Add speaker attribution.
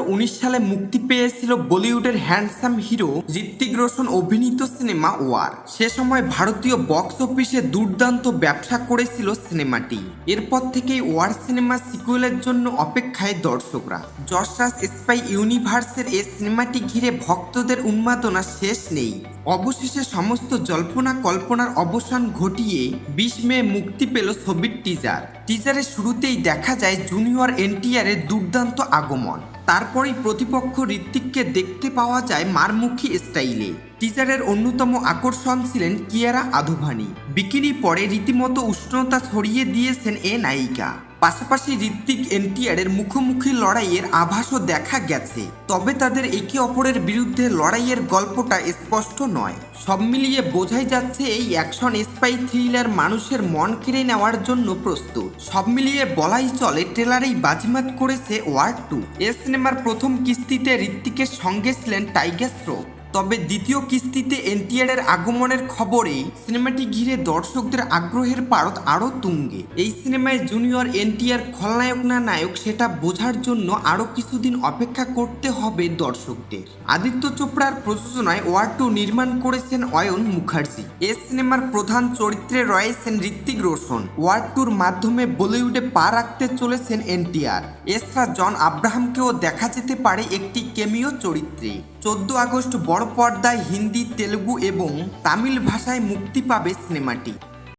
Speaker 1: উনিশ সালে মুক্তি পেয়েছিল বলিউডের হ্যান্ডসাম হিরো ঋত্বিক রোশন অভিনীত সিনেমা ওয়ার। সে সময় ভারতীয় বক্স অফিসে দুর্দান্ত ব্যবসা করেছিল সিনেমাটি। এরপর থেকেই ওয়ার সিনেমা সিকুয়েলের জন্য অপেক্ষায় দর্শকরা। যশরাজ স্পাই ইউনিভার্সের এই সিনেমাটি ঘিরে ভক্তদের উন্মাদনা শেষ নেই। অবশেষে সমস্ত জল্পনা কল্পনার অবসান ঘটিয়ে বিশ মে মুক্তি পেল ছবির টিজার টিজারের শুরুতেই দেখা যায় জুনিয়র এনটিআরের দুর্দান্ত আগমন। তারপরেই প্রতিপক্ষ ঋত্বিককে দেখতে পাওয়া যায় মারমুখী স্টাইলে টিজারের অন্যতম আকর্ষণ ছিলেন কিয়ারা আধুভানি। বিকিনি পরে রীতিমতো উষ্ণতা ছড়িয়ে দিয়েছেন এ নায়িকা। পাশাপাশি ঋত্বিক এনটিআর এর মুখোমুখি লড়াইয়ের আভাসও দেখা গেছে। তবে তাদের একে অপরের বিরুদ্ধে লড়াইয়ের গল্পটা স্পষ্ট নয়। সব মিলিয়ে বোঝাই যাচ্ছে এই অ্যাকশন স্পাই থ্রিলার মানুষের মন কেড়ে নেওয়ার জন্য প্রস্তুত। সব মিলিয়ে বলাই চলে, ট্রেলারেই বাজিমাত করেছে ওয়ার টু। এ সিনেমার প্রথম কিস্তিতে ঋত্বিকের সঙ্গে ছিলেন টাইগার শ্রফ। তবে দ্বিতীয় কিস্তিতে এনটিআর এর আগমনের খবরে সিনেমাটি ঘিরে দর্শকদের আগ্রহের পারদ আরও তুঙ্গে। এই সিনেমায় জুনিয়র এনটিআর খলনায়ক না নায়ক সেটা বোঝার জন্য আরও কিছুদিন অপেক্ষা করতে হবে দর্শকদের। আদিত্য চোপড়ার প্রযোজনায় ওয়ার টু নির্মাণ করেছেন অয়ন মুখার্জি। এ সিনেমার প্রধান চরিত্রে রয়েছেন ঋত্বিক রোশন। ওয়ার টুর মাধ্যমে বলিউডে পা রাখতে চলেছেন এনটিআর। এছাড়া জন আব্রাহামকেও দেখা যেতে পারে একটি কেমিও চরিত্রে। চোদ্দ আগস্ট বড় পর্দায় হিন্দি তেলুগু এবং তামিল ভাষায় মুক্তি পাবে সিনেমাটি।